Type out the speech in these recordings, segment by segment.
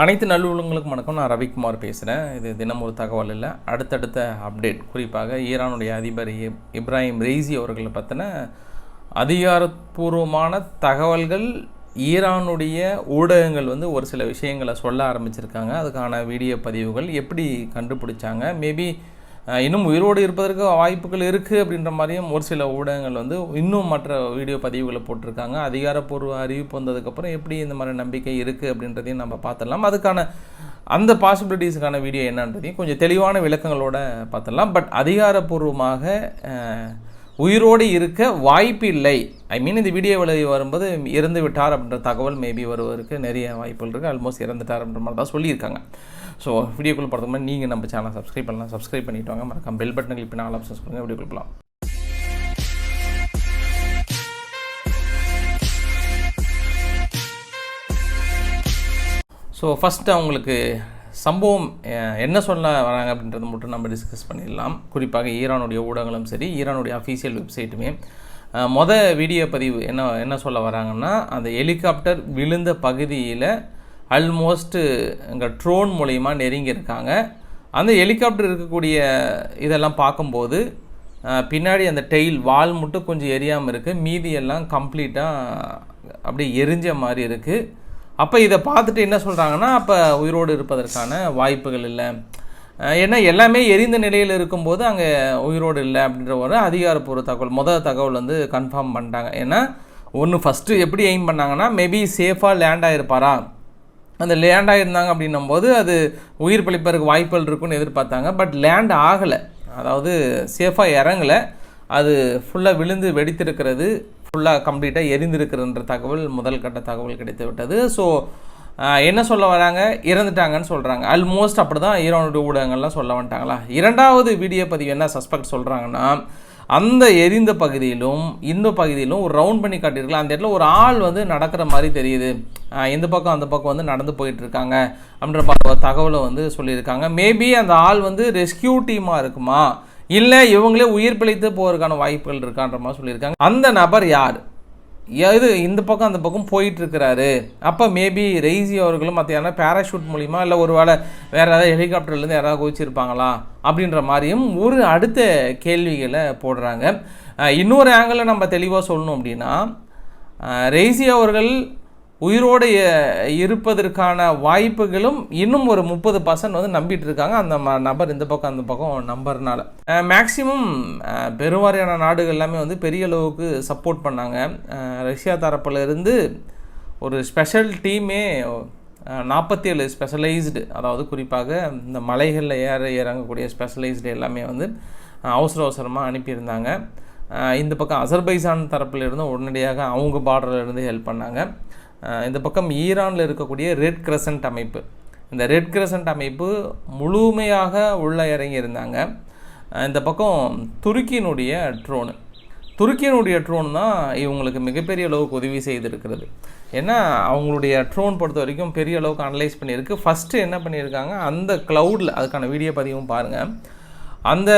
அனைத்து நல்லுள்ளங்களுக்கும் வணக்கம். நான் ரவிக்குமார் பேசுகிறேன் இது தினம் ஒரு தகவல் இல்லை. அடுத்தடுத்த அப்டேட் குறிப்பாக ஈரானுடைய அதிபர் இப்- இப்ராஹிம் ரெய்சி அவர்களை பற்றின அதிகாரப்பூர்வமான தகவல்கள் ஈரானுடைய ஊடகங்கள் வந்து ஒரு சில விஷயங்களை சொல்ல ஆரம்பிச்சிருக்காங்க. அதுக்கான வீடியோ பதிவுகள் எப்படி கண்டுபிடிச்சாங்க. மேபி இன்னும் உயிரோடு இருப்பதற்கு வாய்ப்புகள் இருக்குது அப்படின்ற மாதிரியும் ஒரு சில ஊடகங்கள் வந்து இன்னும் மற்ற வீடியோ பதிவுகளை போட்டிருக்காங்க. அதிகாரப்பூர்வ அறிவிப்பு வந்ததுக்கப்புறம் எப்படி இந்த மாதிரி நம்பிக்கை இருக்குது அப்படின்றதையும் நம்ம பார்த்துடலாம். அதுக்கான அந்த பாசிபிலிட்டிஸுக்கான வீடியோ என்னன்றதையும் கொஞ்சம் தெளிவான விளக்கங்களோட பார்த்துடலாம். பட் அதிகாரப்பூர்வமாக உயிரோடு இருக்க வாய்ப்பு இல்லை. ஐ மீன் இந்த வீடியோ விளைவு வரும்போது இறந்து விட்டார் அப்படின்ற தகவல் மேபி வருவதற்கு நிறைய வாய்ப்புகள் இருக்குது ஆல்மோஸ்ட் இறந்துட்டார் அப்படின்ற மாதிரி தான் சொல்லியிருக்காங்க. ஸோ வீடியோக்குள்ள போகிறதுக்கு முன்னாடி நீங்கள் நம்ம சேனல் சப்ஸ்கிரைப் பண்ணலாம். சப்ஸ்கிரைப் பண்ணிட்டு வாங்க. மறக்காம பெல் பட்டன் கிளிக் பண்ணி ஆல் ஆப்ஷன்ஸ் கொடுங்க. வீடியோக்குள்ள போகலாம் ஸோ ஃபஸ்ட்டு அவங்களுக்கு சம்பவம் என்ன சொல்ல வராங்க அப்படின்றத மட்டும் நம்ம டிஸ்கஸ் பண்ணிடலாம். குறிப்பாக ஈரானுடைய ஊடகங்களும் சரி ஈரானுடைய அஃபீஷியல் வெப்சைட்டுமே மொதல் வீடியோ பதிவு என்ன என்ன சொல்ல வராங்கன்னா அந்த ஹெலிகாப்டர் விழுந்த பகுதியில் ஆல்மோஸ்ட்டு இங்கே ட்ரோன் மூலயமா நெருங்கியிருக்காங்க. அந்த ஹெலிகாப்டர் இருக்கக்கூடிய இதெல்லாம் பார்க்கும்போது பின்னாடி அந்த டெயில் வால் மட்டும் கொஞ்சம் எரியாமல் இருக்குது மீதி எல்லாம் கம்ப்ளீட்டாக அப்படியே எரிஞ்ச மாதிரி இருக்குது அப்போ இதை பார்த்துட்டு என்ன சொல்கிறாங்கன்னா அப்போ உயிரோடு இருப்பதற்கான வாய்ப்புகள் இல்லை. ஏன்னா எல்லாமே எரிந்த நிலையில் இருக்கும்போது அங்கே உயிரோடு இல்லை அப்படின்ற ஒரு அதிகாரப்பூர்வ தகவல் முதல் தகவல் வந்து கன்ஃபார்ம் பண்ணிட்டாங்க. ஏன்னா ஒன்று ஃபஸ்ட்டு எப்படி எய்ம் பண்ணாங்கன்னா மேபி சேஃபாக லேண்ட் ஆகிருப்பாரா அந்த லேண்ட் இருந்தாங்க அப்படின்னும் போது அது உயிர் பிழைப்பதற்கு வாய்ப்புகள் இருக்குன்னு எதிர்பார்த்தாங்க. பட் லேண்ட் ஆகலை. அதாவது சேஃபாக இறங்கலை. அது ஃபுல்லாக விழுந்து வெடித்திருக்கிறது. ஃபுல்லாக கம்ப்ளீட்டாக எரிந்திருக்கிறன்ற தகவல் முதல் கட்ட தகவல் கிடைத்து விட்டது. ஸோ என்ன சொல்ல வராங்க? இறந்துட்டாங்கன்னு சொல்கிறாங்க ஆல்மோஸ்ட் அப்படி தான் ஈரோனுடைய ஊடகங்கள்லாம் சொல்ல வந்துட்டாங்களா? இரண்டாவது வீடியோ பதிவு என்ன சஸ்பெக்ட் சொல்கிறாங்கன்னா அந்த எரிந்த பகுதியிலும் இந்த பகுதியிலும் ஒரு ரவுண்ட் பண்ணி காட்டியிருக்கலாம் அந்த இடத்துல ஒரு ஆள் வந்து நடக்கிற மாதிரி தெரியுது. இந்த பக்கம் அந்த பக்கம் வந்து நடந்து போயிட்டு இருக்காங்க அப்படின்ற தகவலை வந்து சொல்லியிருக்காங்க. மேபி அந்த ஆள் வந்து ரெஸ்கியூ டீமாக இருக்குமா? இல்லை இவங்களே உயிர் பிழைத்து போகிறதுக்கான வாய்ப்புகள் இருக்கான்ற மாதிரி சொல்லியிருக்காங்க. அந்த நபர் யார்? இது இந்த பக்கம் அந்த பக்கம் போயிட்டுருக்கிறாரு. அப்போ மேபி ரெய்சி அவர்களும் மற்ற யாரா பேராஷூட் மூலிமா இல்லை ஒரு வேளை வேறு ஏதாவது ஹெலிகாப்டர்லேருந்து யாராவது குதிச்சிருப்பாங்களா அப்படின்ற மாதிரியும் ஒரு அடுத்த கேள்விகளை போடுறாங்க. இன்னொரு ஆங்கிளில் நம்ம தெளிவாக சொல்லணும் அப்படின்னா ரெய்சி அவர்கள் உயிரோடு இருப்பதற்கான வாய்ப்புகளும் இன்னும் ஒரு முப்பது பர்சன்ட் வந்து நம்பிட்டு இருக்காங்க அந்த ம- நபர் இந்த பக்கம் அந்த பக்கம் நம்பர்னால. மேக்சிமம் பெருவாரியான நாடுகள் எல்லாமே வந்து பெரிய அளவுக்கு சப்போர்ட் பண்ணாங்க. ரஷ்யா தரப்புல இருந்து ஒரு ஸ்பெஷல் டீமே நாற்பத்தி ஏழு ஸ்பெஷலைஸ்டு அதாவது குறிப்பாக இந்த மலைகளில் ஏற இறங்கக்கூடிய ஸ்பெஷலைஸ்டு எல்லாமே வந்து அவசர அவசரமாக அனுப்பியிருந்தாங்க. இந்த பக்கம் அசர்பைசான் தரப்பில் இருந்தும் உடனடியாக அவங்க பார்டர்ல இருந்து ஹெல்ப் பண்ணாங்க. இந்த பக்கம் ஈரானில் இருக்கக்கூடிய ரெட் கிரசன்ட் அமைப்பு. இந்த ரெட் கிரசன்ட் அமைப்பு முழுமையாக உள்ளே இறங்கி இருந்தாங்க இந்த பக்கம் துருக்கியினுடைய ட்ரோனு துருக்கியினுடைய ட்ரோன் தான் இவங்களுக்கு மிகப்பெரிய அளவுக்கு உதவி செய்திருக்கிறது. ஏன்னா அவங்களுடைய ட்ரோன் பொறுத்த வரைக்கும் பெரிய அளவுக்கு அனலைஸ் பண்ணியிருக்கு. ஃபஸ்ட்டு என்ன பண்ணியிருக்காங்க? அந்த க்ளவுடில் அதுக்கான வீடியோ பதிவும் பாருங்கள் அந்த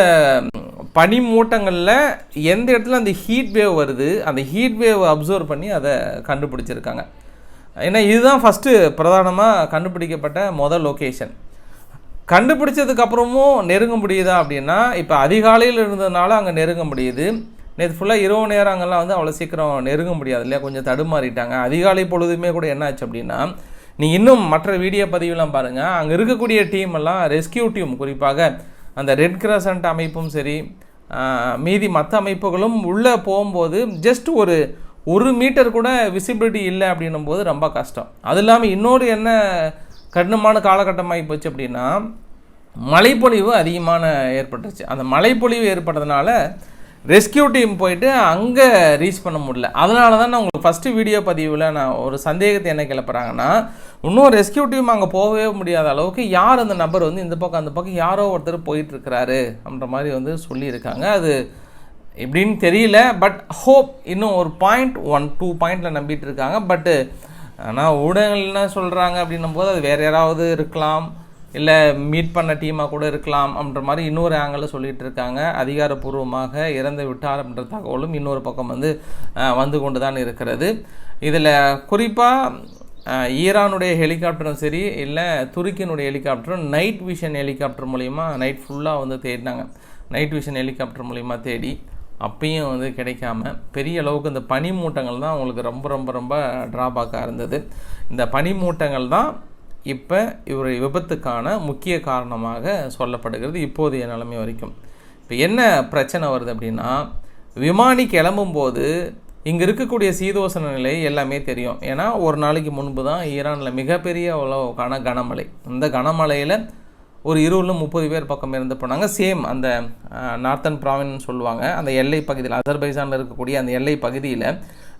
பனிமூட்டங்களில் எந்த இடத்துல அந்த ஹீட் வேவ் வருது அந்த ஹீட் வேவ் அப்சர்வ் பண்ணி அதை கண்டுபிடிச்சிருக்காங்க. ஏன்னா இதுதான் ஃபஸ்ட்டு பிரதானமாக கண்டுபிடிக்கப்பட்ட மொதல் லொக்கேஷன் கண்டுபிடிச்சதுக்கப்புறமும் நெருங்க முடியுதா அப்படின்னா இப்போ அதிகாலையில் இருந்ததுனால அங்கே நெருங்க முடியுது. நேற்று ஃபுல்லாக இரவு நேரங்கள்லாம் வந்து அவ்வளோ சீக்கிரம் நெருங்க முடியாது இல்லையா? கொஞ்சம் தடுமாறிட்டாங்க. அதிகாலை பொழுதுமே கூட என்ன ஆச்சு அப்படின்னா நீ இன்னும் மற்ற வீடியோ பதிவுலாம் பாருங்கள் அங்கே இருக்கக்கூடிய டீம் எல்லாம் ரெஸ்கியூ டீம் குறிப்பாக அந்த ரெட் கிராசன்ட் அமைப்பும் சரி மீதி மற்ற அமைப்புகளும் உள்ளே போகும்போது ஜஸ்ட் ஒரு ஒரு மீட்டர் கூட விசிபிலிட்டி இல்லை அப்படின்னும் போது ரொம்ப கஷ்டம். அது இல்லாமல் இன்னொரு என்ன கடினமான காலகட்டமாகி போச்சு அப்படின்னா மழைப்பொழிவு அதிகமான ஏற்பட்டுச்சு அந்த மழைப்பொழிவு ஏற்பட்டதுனால ரெஸ்கியூ டீம் போயிட்டு அங்கே ரீச் பண்ண முடியல. அதனால தான் நான் உங்களுக்கு ஃபஸ்ட்டு வீடியோ பதிவில் நான் ஒரு சந்தேகத்தை என்ன கிளப்புறாங்கன்னா இன்னும் ரெஸ்கியூ டீம் அங்கே போகவே முடியாத அளவுக்கு யார் அந்த நபர் வந்து இந்த பக்கம் அந்த பக்கம் யாரோ ஒருத்தர் போயிட்டுருக்கிறாரு அப்படின்ற மாதிரி வந்து சொல்லியிருக்காங்க. அது எப்படின்னு தெரியல பட் ஹோப் இன்னும் ஒரு பாயிண்ட் ஒன் டூ பாயிண்டில் நம்பிட்டு இருக்காங்க. பட்டு ஆனால் ஊடகங்கள் என்ன சொல்கிறாங்க அப்படின்னும் போது அது வேறு யாராவது இருக்கலாம் இல்லை மீட் பண்ண டீமாக கூட இருக்கலாம் அப்படின்ற மாதிரி இன்னொரு ஆங்கிளில் சொல்லிகிட்டு இருக்காங்க. அதிகாரப்பூர்வமாக இறந்து விட்டார் அப்படின்ற தகவலும் இன்னொரு பக்கம் வந்து வந்து கொண்டு தான் இருக்கிறது. இதில் குறிப்பாக ஈரானுடைய ஹெலிகாப்டரும் சரி இல்லை துருக்கியினுடைய ஹெலிகாப்டரும் நைட் விஷன் ஹெலிகாப்டர் மூலிமா நைட் ஃபுல்லாக வந்து தேடினாங்க. நைட் விஷன் ஹெலிகாப்டர் மூலிமா தேடி. அப்பயும் வந்து கிடைக்காம பெரிய அளவுக்கு இந்த பனிமூட்டங்கள் தான் அவங்களுக்கு ரொம்ப ரொம்ப ரொம்ப ட்ராபேக்காக இருந்தது. இந்த பனிமூட்டங்கள் தான் இப்போ இவர் விபத்துக்கான முக்கிய காரணமாக சொல்லப்படுகிறது இப்போதைய நிலைமை வரைக்கும். இப்போ என்ன பிரச்சனை வருது அப்படின்னா விமானி கிளம்பும்போது இங்கே இருக்கக்கூடிய சீதோசன நிலை எல்லாமே தெரியும். ஏன்னா ஒரு நாளைக்கு முன்பு தான் ஈரானில் மிகப்பெரிய அளவுக்கான கனமழை. இந்த கனமழையில் ஒரு இருபதுல முப்பது பேர் பக்கம் இருந்து போனாங்க. சேம் அந்த நார்த்தன் ப்ராவின் சொல்லுவாங்க. அந்த எல்லை பகுதியில் அசர்பைசானில் இருக்கக்கூடிய அந்த எல்லை பகுதியில்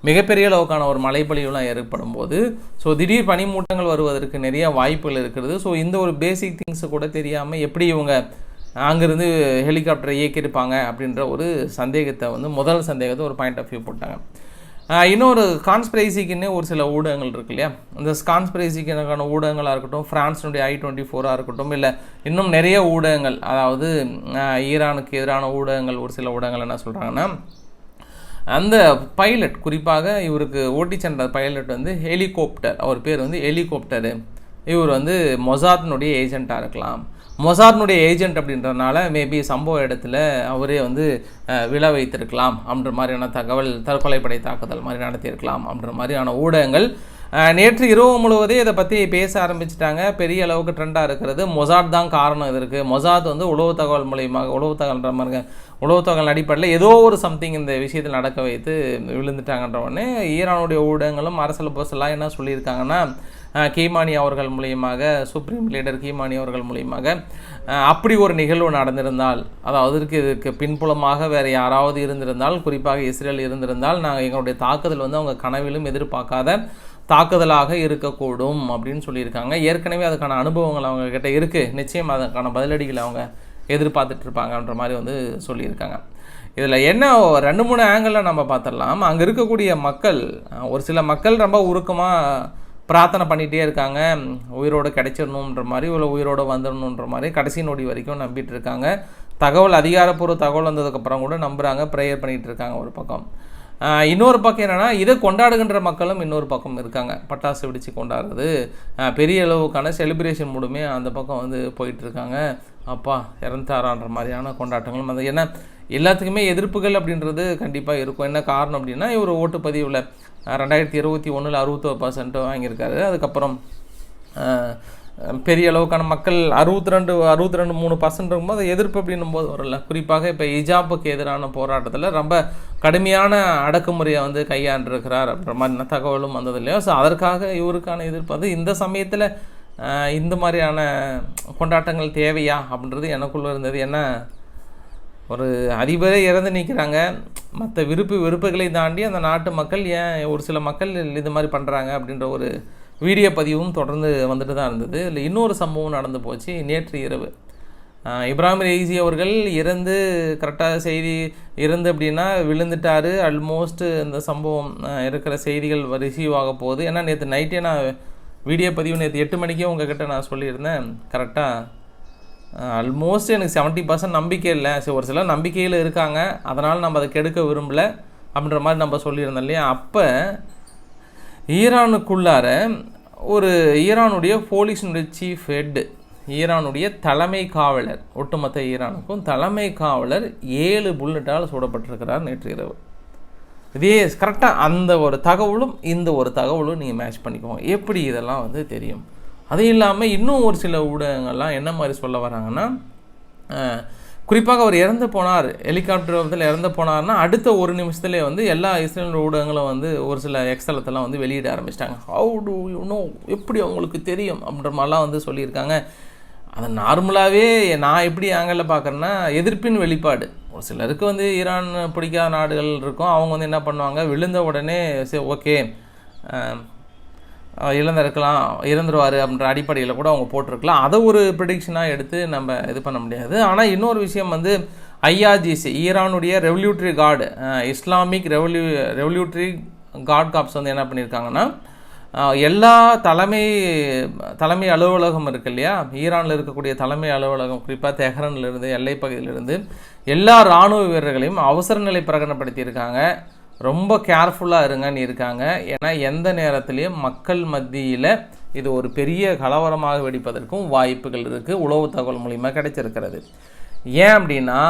மிகப்பெரிய அளவுக்கான ஒரு மழைப்பொழிவுலாம் ஏற்படும் போது ஸோ திடீர் பனிமூட்டங்கள் வருவதற்கு நிறைய வாய்ப்புகள் இருக்கிறது ஸோ இந்த ஒரு பேசிக் திங்ஸை கூட தெரியாமல் எப்படி இவங்க அங்கேருந்து ஹெலிகாப்டரை இயக்கியிருப்பாங்க அப்படின்ற ஒரு சந்தேகத்தை வந்து முதல் சந்தேகத்தை ஒரு பாயிண்ட் ஆஃப் வியூ போட்டாங்க. இன்னொரு கான்ஸ்பிரைசிக்குன்னு ஒரு சில ஊடகங்கள் இருக்கு இல்லையா? இந்த கான்ஸ்பிரைசிக்கான ஊடகங்களாக இருக்கட்டும் ஃப்ரான்ஸினுடைய ஐ டுவெண்ட்டி ஃபோராக இருக்கட்டும் இல்லை இன்னும் நிறைய ஊடகங்கள் அதாவது ஈரானுக்கு எதிரான ஊடகங்கள் ஒரு சில ஊடகங்கள் என்ன சொல்கிறாங்கன்னா அந்த பைலட் குறிப்பாக இவருக்கு ஓட்டி சென்ற பைலட் வந்து ஹெலிகாப்டர் அவர் பேர் வந்து ஹெலிகாப்டரு இவர் வந்து மொசாத்னுடைய ஏஜெண்ட்டாக இருக்கலாம். மொசார்னுடைய ஏஜென்ட் அப்படின்றதுனால மேபி சம்பவ இடத்துல அவரே வந்து விழா விழ வைத்திருக்கலாம் அப்படின்ற மாதிரியான தகவல் தற்கொலைப்படை தாக்குதல் மாதிரி நடத்தியிருக்கலாம் அப்படின்ற மாதிரியான ஊடகங்கள் நேற்று இரவு முழுவதே இதை பற்றி பேச ஆரம்பிச்சிட்டாங்க. பெரிய அளவுக்கு ட்ரெண்டாக இருக்கிறது. மொசாட் தான் காரணம் இதற்கு மொசாத் வந்து உளவு தகவல் மூலியமாக உளவு தகவல்ன்ற மாதிரி உளவு தகவல் அடிப்படையில் ஏதோ ஒரு சம்திங் இந்த விஷயத்தில் நடக்க வைத்து விழுந்துட்டாங்கன்ற உடனே ஈரானுடைய ஊடகங்களும் அரசியல் பஸ்ஸெல்லாம் என்ன சொல்லியிருக்காங்கன்னா கீமானி அவர்கள் மூலியமாக சுப்ரீம் லீடர் கீமானி அவர்கள் மூலியமாக அப்படி ஒரு நிகழ்வு நடந்திருந்தால் அதாவது இதற்கு இதுக்கு பின்புலமாக வேறு யாராவது இருந்திருந்தால் குறிப்பாக இஸ்ரேல் இருந்திருந்தால் நாங்கள் எங்களுடைய தாக்குதல் வந்து அவங்க கனவிலும் எதிர்பார்க்காத தாக்குதலாக இருக்கக்கூடும் அப்படின்னு சொல்லியிருக்காங்க. ஏற்கனவே அதுக்கான அனுபவங்கள் அவங்கக்கிட்ட இருக்குது நிச்சயம் அதுக்கான பதிலடிகளை அவங்க எதிர்பார்த்துட்டு இருப்பாங்கன்ற மாதிரி வந்து சொல்லியிருக்காங்க. இதில் என்ன ரெண்டு மூணு ஆங்கிளில் நம்ம பார்த்துடலாம். அங்கே இருக்கக்கூடிய மக்கள் ஒரு சில மக்கள் ரொம்ப உருக்கமாக பிரார்த்தனை பண்ணிகிட்டே இருக்காங்க. உயிரோடு கிடைச்சிடணுன்ற மாதிரி இவ்வளோ உயிரோடு வந்துடணுன்ற மாதிரி கடைசி நொடி வரைக்கும் நம்பிட்டு இருக்காங்க. தகவல் அதிகாரப்பூர்வ தகவல் வந்ததுக்கப்புறம் கூட நம்புகிறாங்க ப்ரேயர் பண்ணிகிட்டு இருக்காங்க ஒரு பக்கம். இன்னொரு பக்கம் என்னென்னா இதை கொண்டாடுகின்ற மக்களும் இன்னொரு பக்கம் இருக்காங்க. பட்டாசு வெடித்து கொண்டாடுறது. பெரிய அளவுக்கான செலிப்ரேஷன் மூடுமே அந்த பக்கம் வந்து போயிட்டுருக்காங்க அப்பா இறந்தாரான்ற மாதிரியான கொண்டாட்டங்களும் அது ஏன்னா எல்லாத்துக்குமே எதிர்ப்புகள் அப்படின்றது கண்டிப்பாக இருக்கும். என்ன காரணம் அப்படின்னா இவர் ஓட்டுப்பதிவில் ரெண்டாயிரத்தி இருபத்தி ஒன்றில் அறுபத்தோரு பர்சன்ட்டு வாங்கியிருக்காரு. அதுக்கப்புறம் பெரிய அளவுக்கான மக்கள் அறுபத்தி ரெண்டு அறுபத்தி ரெண்டு மூணு பர்சன்ட் இருக்கும்போது எதிர்ப்பு அப்படின்னும் போது வரல. குறிப்பாக இப்போ இஜாப்புக்கு எதிரான போராட்டத்தில் ரொம்ப கடுமையான அடக்குமுறையை வந்து கையாண்டிருக்கிறார் அப்படின்ற மாதிரி தகவலும் வந்தது இல்லையோ? ஸோ அதற்காக இவருக்கான எதிர்ப்பு. வந்து இந்த சமயத்தில் இந்த மாதிரியான கொண்டாட்டங்கள் தேவையா அப்படின்றது எனக்குள்ளே இருந்தது. என்ன ஒரு அதிபரே இறந்து நிற்கிறாங்க மற்ற விருப்பு வெறுப்புகளை தாண்டி அந்த நாட்டு மக்கள் ஏன் ஒரு சில மக்கள் இது மாதிரி பண்ணுறாங்க அப்படின்ற ஒரு வீடியோ பதிவும் தொடர்ந்து வந்துட்டு தான் இருந்தது. இல்லை இன்னொரு சம்பவம் நடந்து போச்சு. நேற்று இரவு. இப்ராஹிம் ரெய்சி அவர்கள் இறந்து கரெக்டாக செய்தி இறந்து அப்படின்னா விழுந்துட்டாரு. ஆல்மோஸ்ட் இந்த சம்பவம் இருக்கிற செய்திகள் ரிசீவ் ஆக போகுது. ஏன்னா நேற்று நைட்டே நான் வீடியோ பதிவு நேற்று எட்டு மணிக்கே உங்ககிட்ட நான் சொல்லியிருந்தேன். கரெக்டாக ஆல்மோஸ்ட் எனக்கு செவன்ட்டி பர்சன்ட் நம்பிக்கை இல்லை. சரி ஒரு சிலர் நம்பிக்கையில் இருக்காங்க. அதனால் நம்ம அதை கெடுக்க விரும்பல அப்படின்ற மாதிரி நம்ம சொல்லியிருந்தோம் இல்லையா? அப்போ ஈரானுக்குள்ளார ஒரு ஈரானுடைய போலீஸினுடைய சீஃப் ஹெட்டு ஈரானுடைய தலைமை காவலர் ஒட்டுமொத்த ஈரானுக்கும் தலைமை காவலர் ஏழு புல்லட்டால் சூடப்பட்டிருக்கிறார் நேற்று இரவு. இதே கரெக்டாக அந்த ஒரு தகவலும் இந்த ஒரு தகவலும் நீங்கள் மேட்ச் பண்ணிக்கோங்க. எப்படி இதெல்லாம் வந்து தெரியும்? அது இல்லாமல் இன்னும் ஒரு சில ஊடகங்கள்லாம் என்ன மாதிரி சொல்ல வராங்கன்னா குறிப்பாக அவர் இறந்து போனார் ஹெலிகாப்டர் விபத்தில் இறந்து போனார்னா அடுத்த ஒரு நிமிஷத்துலேயே வந்து எல்லா இஸ்ரேல் ஊடகங்களும் வந்து ஒரு சில எக்ஸலத்தெல்லாம் வந்து வெளியிட ஆரம்பிச்சிட்டாங்க. ஹவு டு யூ நோ எப்படி அவங்களுக்கு தெரியும்? அப்படின்ற மாதிரிலாம் வந்து சொல்லியிருக்காங்க. அதை நார்மலாகவே நான் எப்படி ஆங்கிளில் பார்க்குறேன்னா எதிர்ப்பின் வெளிப்பாடு. ஒரு சிலருக்கு வந்து ஈரான் பிடிக்காத நாடுகள் இருக்கும். அவங்க வந்து என்ன பண்ணுவாங்க? விழுந்த உடனே சரி ஓகே இழந்திருக்கலாம் இறந்துருவார் அப்படின்ற அடிப்படையில் கூட அவங்க போட்டிருக்கலாம். அதை ஒரு ப்ரிடிக்ஷனாக எடுத்து நம்ம இது பண்ண முடியாது. ஆனால் இன்னொரு விஷயம் வந்து ஐஆர்ஜிசி ஈரானுடைய ரெவல்யூட்ரி கார்டு இஸ்லாமிக் ரெவல்யூ ரெவல்யூட்ரி காட் காப்ஸ் வந்து என்ன பண்ணியிருக்காங்கன்னா எல்லா தலைமை தலைமை அலுவலகம் இருக்கு இல்லையா? ஈரானில் இருக்கக்கூடிய தலைமை அலுவலகம் குறிப்பாக தெஹ்ரான்லேருந்து எல்லை பகுதியிலிருந்து எல்லா இராணுவ வீரர்களையும் அவசர நிலை பிரகடனப்படுத்தியிருக்காங்க. ரொம்ப கேர்ஃபுல்லாக இருங்கன்னு இருக்காங்க. ஏன்னா எந்த நேரத்துலையும் மக்கள் மத்தியில் இது ஒரு பெரிய கலவரமாக வெடிப்பதற்கும் வாய்ப்புகள் இருக்குது உளவு தகவல் மூலிமா கிடைச்சிருக்கிறது. ஏன் அப்படின்னா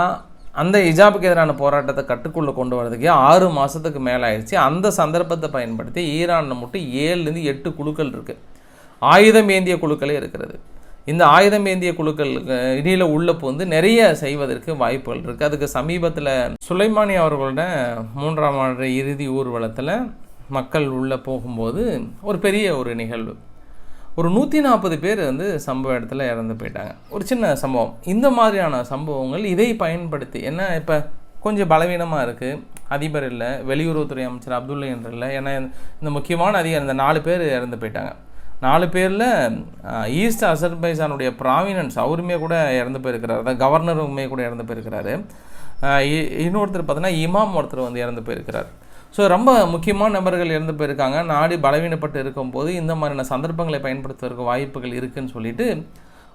அந்த இஜாபுக்கு எதிரான போராட்டத்தை கட்டுக்குள்ளே கொண்டு வரதுக்கே ஆறு மாதத்துக்கு மேலே ஆயிடுச்சு. அந்த சந்தர்ப்பத்தை பயன்படுத்தி ஈரானில் மட்டும் ஏழுலேருந்து எட்டு குழுக்கள் இருக்குது ஆயுதம் ஏந்திய குழுக்களே இருக்கிறது. இந்த ஆயுதம் ஏந்திய குழுக்கள் இடையில் இடையில உள்ள வந்து நிறைய செய்வதற்கு வாய்ப்புகள் இருக்குது அதுக்கு சமீபத்தில் சுலைமானி அவர்களோட மூன்றாம் ஆண்டு இறுதி ஊர்வலத்தில் மக்கள் உள்ளே போகும்போது ஒரு பெரிய ஒரு நிகழ்வு. ஒரு நூற்றி நாற்பது பேர் வந்து சம்பவ இடத்துல இறந்து போயிட்டாங்க. ஒரு சின்ன சம்பவம். இந்த மாதிரியான சம்பவங்கள் இதை பயன்படுத்தி என்ன இப்போ கொஞ்சம் பலவீனமாக இருக்குது அதிபர் இல்லை வெளியுறவுத்துறை அமைச்சர் அப்துல்லா என்று இல்லை ஏன்னா இந்த முக்கியமான அதிகாரி இந்த நாலு பேர் இறந்து போயிட்டாங்க. நாலு பேரில் ஈஸ்ட் அசர்பைசானுடைய ப்ராவினன்ஸ் அவருமே கூட இறந்து போயிருக்கிறார். தான் கவர்னருமே கூட இறந்து போயிருக்கிறாரு. இ- இன்னொருத்தர் பார்த்தீங்கன்னா இமாம் ஒருத்தர் வந்து இறந்து போயிருக்கிறார். ஸோ ரொம்ப முக்கியமான நபர்கள் இறந்து போயிருக்காங்க. நாடி பலவீனப்பட்டு இருக்கும்போது இந்த மாதிரியான சந்தர்ப்பங்களை பயன்படுத்துவதற்கு வாய்ப்புகள் இருக்குன்னு சொல்லிட்டு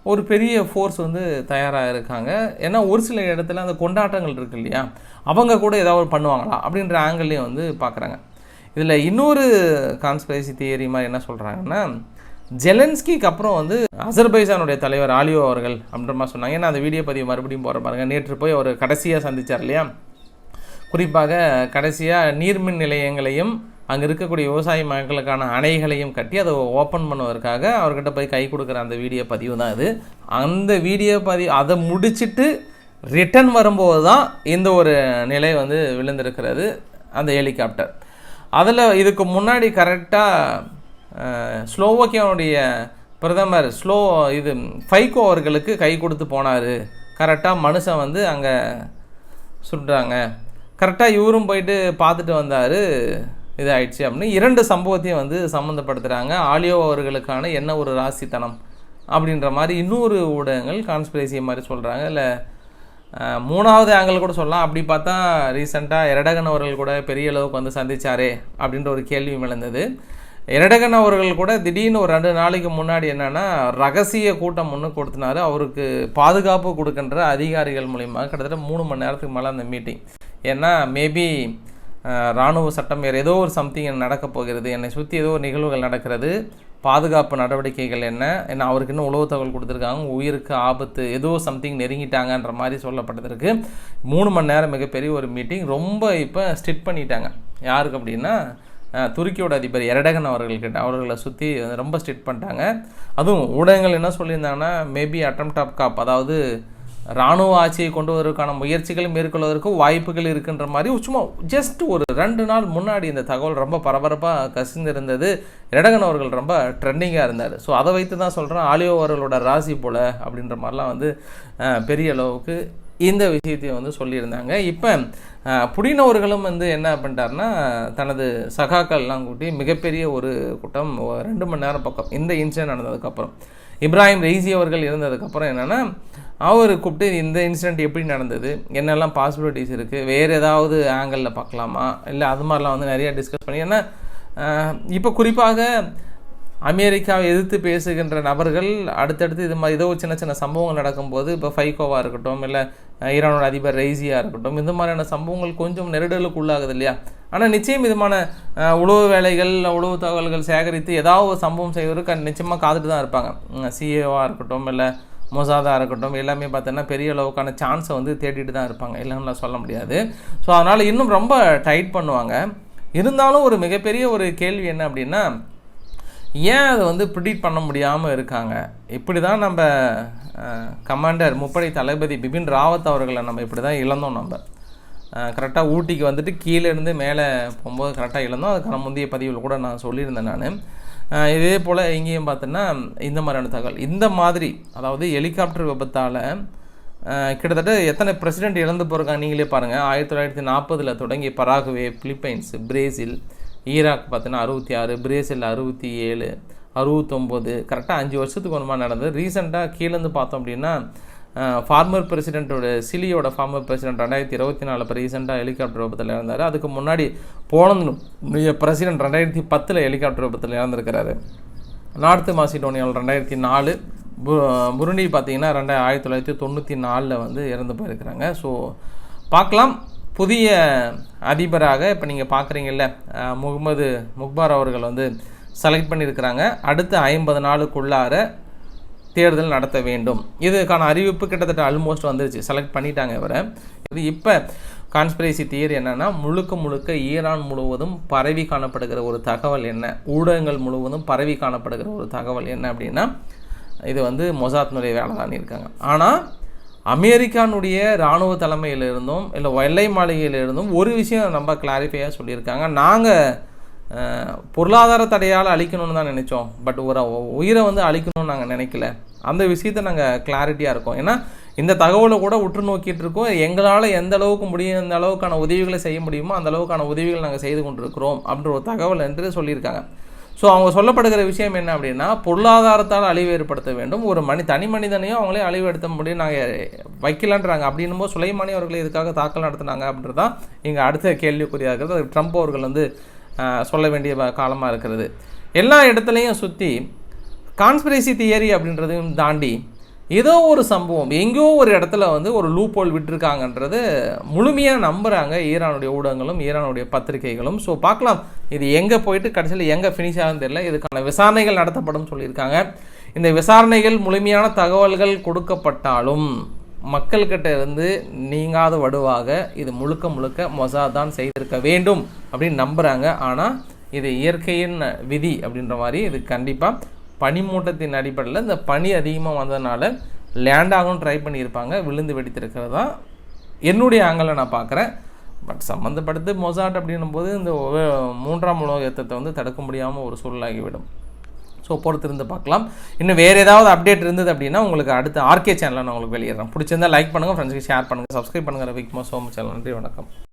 ஒரு பெரிய ஃபோர்ஸ் வந்து தயாராக இருக்காங்க. ஏன்னா ஒரு சில இடத்துல அந்த கொண்டாட்டங்கள் இருக்கு இல்லையா? அவங்க கூட ஏதாவது பண்ணுவாங்களா? அப்படின்ற ஆங்கிள்லேயும் வந்து பார்க்குறாங்க. இதில் இன்னொரு கான்ஸ்பிரசி தியரி மாதிரி என்ன சொல்கிறாங்கன்னா ஜெலன்ஸ்கிக்கு அப்புறம் வந்து அசர்பைசானுடைய தலைவர் ஆலியோ அவர்கள் அப்படின்ற மாதிரி சொன்னாங்க. ஏன்னா அந்த வீடியோ பதிவு மறுபடியும் போகிற பாருங்க. நேற்று போய் அவர் கடைசியாக சந்தித்தார் இல்லையா? குறிப்பாக கடைசியாக நீர்மின் நிலையங்களையும் அங்கே இருக்கக்கூடிய விவசாய மக்களுக்கான அணைகளையும் கட்டி அதை ஓப்பன் பண்ணுவதற்காக அவர்கிட்ட போய் கை கொடுக்குற அந்த வீடியோ பதிவு தான் இது. அந்த வீடியோ பதிவு அதை முடிச்சிட்டு ரிட்டர்ன் வரும்போது தான் இந்த ஒரு நிலை வந்து விழுந்திருக்கிறது. அந்த ஹெலிகாப்டர் அதில் இதுக்கு முன்னாடி கரெக்டாக ஸ்லோவோக்கியாவுடைய பிரதமர் ஸ்லோ இது ஃபைகோ அவர்களுக்கு கை கொடுத்து போனார். கரெக்டாக மனுஷன் வந்து அங்கே சுடுறாங்க கரெக்டாக இவரும் போயிட்டு பார்த்துட்டு வந்தார். இதாயிடுச்சு அப்படின்னு. இரண்டு சம்பவத்தையும் வந்து சம்மந்தப்படுத்துகிறாங்க ஆலியோ அவர்களுக்கான என்ன ஒரு ராசித்தனம் அப்படின்ற மாதிரி இன்னொரு ஊடகங்கள் கான்ஸ்பிரசி மாதிரி சொல்கிறாங்க இல்லை மூணாவது ஆங்கிள் கூட சொல்லலாம். அப்படி பார்த்தா ரீசெண்டாக எரடகன் அவர்கள் கூட பெரிய அளவுக்கு வந்து சந்திச்சாரே அப்படின்ற ஒரு கேள்வியும் எழுந்தது. எரடகன் அவர்கள் கூட திடீர்னு ஒரு ரெண்டு நாளைக்கு முன்னாடி என்னென்னா ரகசிய கூட்டம் ஒன்று கொடுத்தினாரு. அவருக்கு பாதுகாப்பு கொடுக்கின்ற அதிகாரிகள் மூலிமா கிட்டத்தட்ட மூணு மணி நேரத்துக்கு மேலே அந்த மீட்டிங் ஏன்னா மேபி இராணுவ சட்டம் வேறு ஏதோ ஒரு சம்திங் நடக்க போகிறது. என்னை சுற்றி ஏதோ ஒரு நிகழ்வுகள் நடக்கிறது. பாதுகாப்பு நடவடிக்கைகள் என்ன? ஏன்னா அவருக்கு இன்னும் உளவு தகவல் கொடுத்துருக்காங்க. உயிருக்கு ஆபத்து ஏதோ சம்திங் நெருங்கிட்டாங்கன்ற மாதிரி சொல்லப்பட்டதற்கு மூணு மணி நேரம் மிகப்பெரிய ஒரு மீட்டிங் ரொம்ப இப்போ ஸ்டிட் பண்ணிட்டாங்க. யாருக்கு அப்படின்னா துருக்கியோட அதிபர் எரடகன் அவர்கள்கிட்ட அவர்களை சுற்றி ரொம்ப ஸ்ட்ரிட் பண்ணிட்டாங்க. அதுவும் ஊடகங்கள் என்ன சொல்லியிருந்தாங்கன்னா மேபி அட்டம் டாப் காப் அதாவது இராணுவ ஆட்சியை கொண்டு வருவதற்கான முயற்சிகளை மேற்கொள்வதற்கு வாய்ப்புகள் இருக்குன்ற மாதிரி சும்மா ஜஸ்ட் ஒரு ரெண்டு நாள் முன்னாடி இந்த தகவல் ரொம்ப பரபரப்பாக கசிந்திருந்தது. எடகன் அவர்கள் ரொம்ப ட்ரெண்டிங்காக இருந்தார். ஸோ அதை வைத்து தான் சொல்கிறேன் ஆலியோ அவர்களோட ராசி போல அப்படின்ற மாதிரிலாம் வந்து பெரிய அளவுக்கு இந்த விஷயத்தையும் வந்து சொல்லியிருந்தாங்க. இப்போ புடினவர்களும் வந்து என்ன பண்ணிட்டாருன்னா தனது சகாக்கள்லாம் கூட்டி மிகப்பெரிய ஒரு கூட்டம் ரெண்டு மணி நேரம் பக்கம் இந்த இன்சிடென்ட் நடந்ததுக்கப்புறம் இப்ராஹிம் ரெய்சி அவர்கள் இருந்ததுக்கப்புறம் என்னென்னா அவர் கூப்பிட்டு இந்த இன்சிடெண்ட் எப்படி நடந்தது? என்னெல்லாம் பாசிபிலிட்டிஸ் இருக்குது வேறு ஏதாவது ஆங்கிளில் பார்க்கலாமா? இல்லை அது மாதிரிலாம் வந்து நிறையா டிஸ்கஸ் பண்ணி ஏன்னா இப்போ குறிப்பாக அமெரிக்காவை எதிர்த்து பேசுகின்ற நபர்கள் அடுத்தடுத்து இது மாதிரி ஏதோ சின்ன சின்ன சம்பவங்கள் நடக்கும்போது இப்போ ஃபைகோவாக இருக்கட்டும் இல்லை ஈரானோட அதிபர் ரெய்சியாக இருக்கட்டும் இந்த மாதிரியான சம்பவங்கள் கொஞ்சம் நெருடலுக்கு உள்ளாகுது இல்லையா ஆனால் நிச்சயம் விதமான உளவு வேலைகள் உளவு தகவல்கள் சேகரித்து ஏதாவது ஒரு சம்பவம் செய்வதற்கு நிச்சயமாக காத்துட்டு தான் இருப்பாங்க. சிஏவாக இருக்கட்டும் இல்லை மொசாதாக இருக்கட்டும் எல்லாமே பார்த்தோன்னா பெரிய அளவுக்கான சான்ஸை வந்து தேடிட்டு தான் இருப்பாங்க. இல்லைன்னா சொல்ல முடியாது. ஸோ அதனால் இன்னும் ரொம்ப டைட் பண்ணுவாங்க. இருந்தாலும் ஒரு மிகப்பெரிய ஒரு கேள்வி என்ன அப்படின்னா ஏன் அதை வந்து ப்ரிடிக்ட் பண்ண முடியாமல் இருக்காங்க? இப்படி தான் நம்ம கமாண்டர் முப்படை தளபதி பிபின் ராவத் அவர்களை நம்ம இப்படி தான் இழந்தோம் நம்ம. கரெக்டாக ஊட்டிக்கு வந்துட்டு கீழேருந்து மேலே போகும்போது கரெக்டாக இழந்தோம். அதுக்கான முந்தைய பதிவில் கூட நான் சொல்லியிருந்தேன் நான். இதே போல் இங்கேயும் பார்த்தோன்னா இந்த மாதிரியான தகவல். இந்த மாதிரி அதாவது ஹெலிகாப்டர் விபத்தால் கிட்டத்தட்ட எத்தனை பிரசிடென்ட் இழந்து போகிறாங்க நீங்களே பாருங்கள் ஆயிரத்தி தொள்ளாயிரத்தி நாற்பதில் தொடங்கி பராகுவே பிலிப்பைன்ஸ் பிரேசில் ஈராக் பார்த்தீங்கன்னா அறுபத்தி ஆறு பிரேசில் அறுபத்தி ஏழு அறுபத்தொம்போது. கரெக்டாக அஞ்சு வருஷத்துக்கு ஒன்றுமா நடந்தது. ரீசெண்டாக கீழேருந்து பார்த்தோம் அப்படின்னா ஃபார்மர் பிரசிடென்ட்டோட சிலியோட ஃபார்மர் பிரசிடென்ட் ரெண்டாயிரத்தி இருபத்தி நாலு இப்போ ரீசெண்டாக ஹெலிகாப்டர் விபத்தில் இறந்தார். அதுக்கு முன்னாடி போலந்து பிரசிடென்ட் ரெண்டாயிரத்தி பத்தில் ஹெலிகாப்டர் விபத்தில் இறந்துருக்கிறாரு. நார்த்து மாசிடோனியாவில் ரெண்டாயிரத்தி நாலு பு புருண்டி பார்த்தீங்கன்னா ரெண்டாயிர ஆயிரத்தி தொள்ளாயிரத்தி தொண்ணூற்றி நாலில் வந்து இறந்து போயிருக்கிறாங்க. ஸோ பார்க்கலாம். புதிய அதிபராக இப்போ நீங்கள் பார்க்குறீங்கல்ல முகமது முக்பார் அவர்கள் வந்து செலக்ட் பண்ணியிருக்கிறாங்க அடுத்த ஐம்பது நாளுக்குள்ளார தேர்தல் நடத்த வேண்டும். இதுக்கான அறிவிப்பு கிட்டத்தட்ட ஆல்மோஸ்ட் வந்துருச்சு. செலக்ட் பண்ணிட்டாங்க இவரை. இது இப்போ கான்ஸ்பிரசி தியரி என்னென்னா முழுக்க முழுக்க ஈரான் முழுவதும் பரவி காணப்படுகிற ஒரு தகவல் என்ன? ஊடகங்கள் முழுவதும் பரவி காணப்படுகிற ஒரு தகவல் என்ன அப்படின்னா இது வந்து மொசாத்னுடைய வேலை தான் இருக்காங்க. ஆனால் அமெரிக்கானுடைய இராணுவ தலைமையிலிருந்தும் இல்லை வெள்ளை மாளிகையிலிருந்தும் ஒரு விஷயம் ரொம்ப கிளாரிஃபையாக சொல்லியிருக்காங்க. நாங்கள் பொருளாதார தடையால் அழிக்கணும்னு தான் நினச்சோம். பட் ஒரு உயிரை வந்து அழிக்கணும்னு நாங்கள் நினைக்கல. அந்த விஷயத்தை நாங்கள் கிளாரிட்டியாக இருக்கோம். ஏன்னா இந்த தகவலை கூட உற்று நோக்கிட்டு இருக்கோம். எங்களால் எந்த அளவுக்கு முடியும் எந்த அளவுக்கான உதவிகளை செய்ய முடியுமோ அந்த அளவுக்கான உதவிகள் நாங்கள் செய்து கொண்டிருக்கிறோம் அப்படின்ற ஒரு தகவல் என்று சொல்லியிருக்காங்க. ஸோ அவங்க சொல்லப்படுகிற விஷயம் என்ன அப்படின்னா பொருளாதாரத்தால் அழிவு ஏற்படுத்த வேண்டும். ஒரு மனி தனி மனிதனையும் அவங்களே அழிவு எடுத்த முடியும். நாங்கள் வைக்கலான்றாங்க. அப்படின்னும் போது சுலைமானி அவர்களை இதுக்காக தாக்கல் நடத்துனாங்க அப்படின்றது தான் இங்கே அடுத்த கேள்விக்குறியாக இருக்கிறது. ட்ரம்ப் அவர்கள் வந்து சொல்ல வேண்டிய காலமாக இருக்கிறது. எல்லா இடத்துலையும் சுற்றி கான்ஸ்பிரசி தியரி அப்படின்றதையும் தாண்டி ஏதோ ஒரு சம்பவம் எங்கேயோ ஒரு இடத்துல வந்து ஒரு லூப்போல் விட்டுருக்காங்கன்றது முழுமையாக நம்புகிறாங்க ஈரானுடைய ஊடகங்களும் ஈரானுடைய பத்திரிகைகளும். ஸோ பார்க்கலாம். இது எங்கே போயிட்டு கடைசியில் எங்கே ஃபினிஷ் ஆகுதுன்னு தெரியல. இதுக்கான விசாரணைகள் நடத்தப்படும் சொல்லியிருக்காங்க. இந்த விசாரணைகள் முழுமையான தகவல்கள் கொடுக்கப்பட்டாலும் மக்கள்கிட்ட இருந்து நீங்காத வடுவாக இது முழுக்க முழுக்க மொசாத் தான் செய்திருக்க வேண்டும் அப்படின்னு நம்புகிறாங்க ஆனால் இது இயற்கையின் விதி அப்படின்ற மாதிரி இது கண்டிப்பாக பனிமூட்டத்தின் அடிப்படையில் இந்த பனி அதிகமாக வந்ததுனால லேண்டாகவும் ட்ரை பண்ணியிருப்பாங்க. விழுந்து வெடித்திருக்கிறது தான் என்னுடைய ஆங்கிளில் நான் பார்க்குறேன். பட் சம்மந்தப்படுத்து மொசாட் அப்படின்னும் போது இந்த மூன்றாம் உலோகத்தை யுத்தத்தை வந்து தடுக்க முடியாமல் ஒரு சூழலாகிவிடும். ஸோ பொறுத்திருந்து பார்க்கலாம். இன்னும் வேறு ஏதாவது அப்டேட் இருந்தது அப்படின்னா உங்களுக்கு அடுத்த ஆர்கே சேனலில் நான் உங்களுக்கு வெளியிடுறேன். பிடிச்சிருந்தா லைக் பண்ணுங்கள் ஃப்ரெண்ட்ஸ்க்கு ஷேர் பண்ணுங்கள் சப்ஸ்கிரைப் பண்ணுங்கள் ரவிக்குமார் சோ சேனல் நன்றி வணக்கம்.